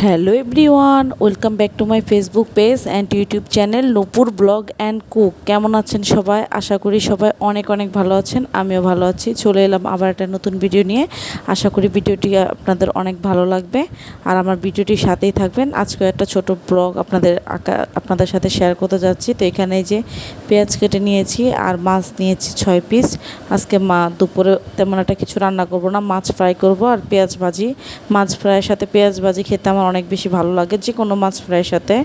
Hello everyone welcome back to my Facebook page and YouTube channel Nupur blog and cook কেমন আছেন সবাই? আশা করি সবাই অনেক অনেক ভালো আছেন, আমিও ভালো আছি। চলে এলাম আবার একটা নতুন ভিডিও নিয়ে। আশা করি ভিডিওটি আপনাদের অনেক ভালো লাগবে। আর আমার ভিডিওটির সাথেই থাকবেন। আজকে একটা ছোট ব্লগ আপনাদের আঁকা আপনাদের সাথে শেয়ার করতে যাচ্ছি। তো এখানে যে পেঁয়াজ কেটে নিয়েছি আর মাছ নিয়েছি ছয় পিস আজকে মা দুপুরে তেমন একটা কিছু রান্না করব না, মাছ ফ্রাই করব আর পেঁয়াজ ভাজি। মাছ ফ্রাইয়ের সাথে পেঁয়াজ ভাজি খেতে আমার অনেক বেশি ভালো লাগে যে কোনো মাছ ফ্রাইয়ের সাথে।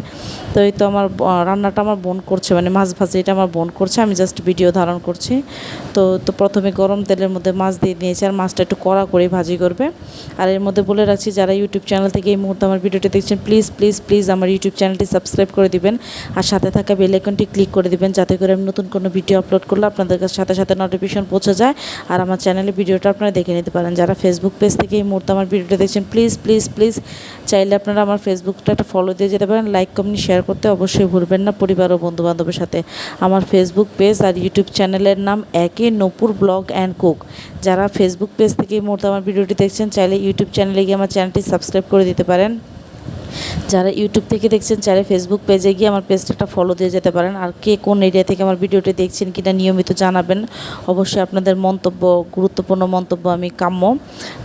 তো এই তো আমার রান্নাটা আমার বোন করছে মানে মাছ ভাজিটা আমার বোন করছে, আমি জাস্ট ভিডিও ধারণ করছি। তো তো প্রথমে গরম তেলের মধ্যে মাছ দিয়ে দিয়েছি আর মাছটা একটু কড়া করে ভাজি করবে। আর এর মধ্যে বলে রাখছি, যারা ইউটিউব চ্যানেল থেকে এই মুহূর্তে আমার ভিডিওটি দেখছেন প্লিজ প্লিজ প্লিজ আমার ইউটিউব চ্যানেলটি সাবস্ক্রাইব করে দিবেন। আর সাথে থাকা বেল ক্লিক করে দিবেন, যাতে করে আমি নতুন কোনো ভিডিও আপলোড করলে আপনাদের কাছে সাথে সাথে নোটিফিকেশন পৌঁছে যায়। আর আমার চ্যানেলে ভিডিওটা আপনারা দেখে নিতে পারেন। যারা ফেসবুক পেজ থেকে এই মুহূর্তে আমার ভিডিওটা দেখছেন প্লিজ প্লিজ প্লিজ চাইলে আপনারা আমার ফেসবুকটা একটা ফলো দিয়ে যেতে পারেন লাইক কমেন্ট শেয়ার করতে অবশ্যই ভুলবেন না পরিবার ও বন্ধুবান্ধবের সাথে। আমার ফেসবুক পেজ আর ইউটিউব চ্যানেলের নাম একে নপুর ব্লগ অ্যান্ড কুক। যারা ফেসবুক পেজ থেকে এই মুহূর্তে আমার ভিডিওটি দেখছেন, চাইলে ইউটিউব চ্যানেলে গিয়ে আমার চ্যানেলটি সাবস্ক্রাইব করে দিতে পারেন। যারা ইউটিউব থেকে দেখছেন চাইলে ফেসবুক পেজে গিয়ে আমার পেজটা একটা ফলো দিয়ে যেতে পারেন, আর কে কোন এরিয়া থেকে আমার ভিডিওটি দেখছেন কিনা নিয়মিত জানাবেন, অবশ্যই আপনাদের মন্তব্য, গুরুত্বপূর্ণ মন্তব্য আমি কাম্য।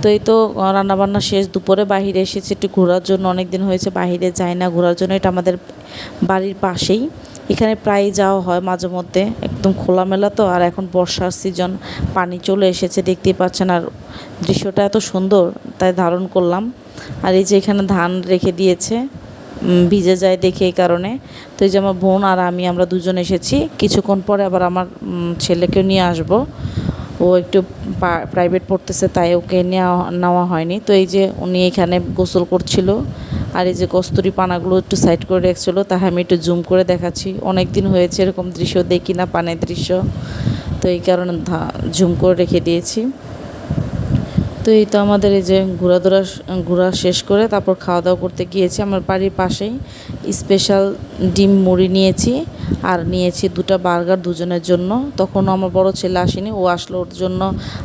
তো এই তো রান্নাবান্না শেষ, দুপুরে বাইরে এসেছি, একটু ঘোরার জন্য অনেক দিন হয়েছে বাইরে যাই না, ঘোরার জন্য, এটা আমাদের বাড়ির পাশেই। এখানে প্রায় যাওয়া হয় মাঝে মধ্যে, একদম খোলামেলা তো, আর এখন বর্ষার সিজন পানি চলে এসেছে, দেখতেই পাচ্ছেন, আর দৃশ্যটা এত সুন্দর, তাই ধারণ করলাম। আর এই যে এখানে ধান রেখে দিয়েছে ভিজে যায় দেখে এই কারণে। তো এই যে আমার বোন আর আমি, আমরা দুজন এসেছি। কিছুক্ষণ পরে আবার আমার ছেলেকেও নিয়ে আসব। ও একটু প্রাইভেট পড়তেছে, তাই ওকে নেওয়া নেওয়া হয়নি। তো এই যে উনি এখানে গোসল করছিল। আর এই যে কস্তুরি পানাগুলো একটু সাইড করে রেখেছিলো তাই আমি একটু জুম করে দেখাচ্ছি। অনেক দিন হয়েছে এরকম দৃশ্য দেখি না, পানের দৃশ্য। তো এই কারণে জুম করে রেখে দিয়েছি। তো এই তো আমাদের এই যে ঘোরাধুরা, ঘোরা শেষ করে তারপর খাওয়া দাওয়া করতে গিয়েছি। আমার বাড়ির পাশেই স্পেশাল ডিম মুড়ি নিয়েছি আর নিয়েছি দুটো বার্গার দুজনের জন্য। তখনও আমার বড় ছেলে আসেনি, ও আসলো ওর জন্য,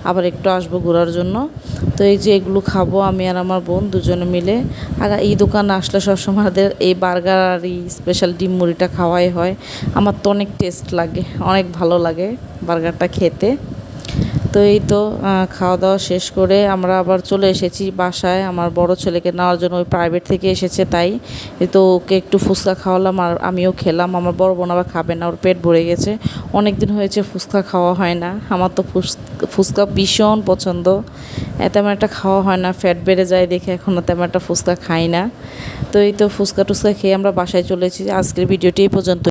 আবার একটু আসব ঘোরার জন্য। তো এই যে এগুলো খাব আমি আর আমার বোন দুজনে মিলে। আর এই দোকানে আসলে সবসময় আমাদের এই বার্গার আর এই স্পেশাল ডিম মুড়িটা খাওয়াই হয়। আমার তো অনেক টেস্ট লাগে, অনেক ভালো লাগে বার্গারটা খেতে। তো এই তো খাওয়া দাওয়া শেষ করে আমরা আবার চলে এসেছি বাসায়। আমার বড় ছেলেকে নেওয়ার জন্য ওই প্রাইভেট থেকে এসেছে তাই। তো ওকে একটু ফুচকা খাওয়ালাম আর আমিও খেলাম। আমার বড় বোন আবার খাবে না, ওর পেট ভরে গেছে। অনেক দিন হয়েছে ফুচকা খাওয়া হয় না। আমার তো ফুচকা ভীষণ পছন্দ। তেমন একটা খাওয়া হয় না ফ্যাট বেড়ে যায় দেখে এখনও তেমন একটা ফুচকা খাই না। তো এই তো ফুচকা টুচকা খেয়ে আমরা বাসায় চলে এসেছি। আজকের ভিডিওটি এই পর্যন্ত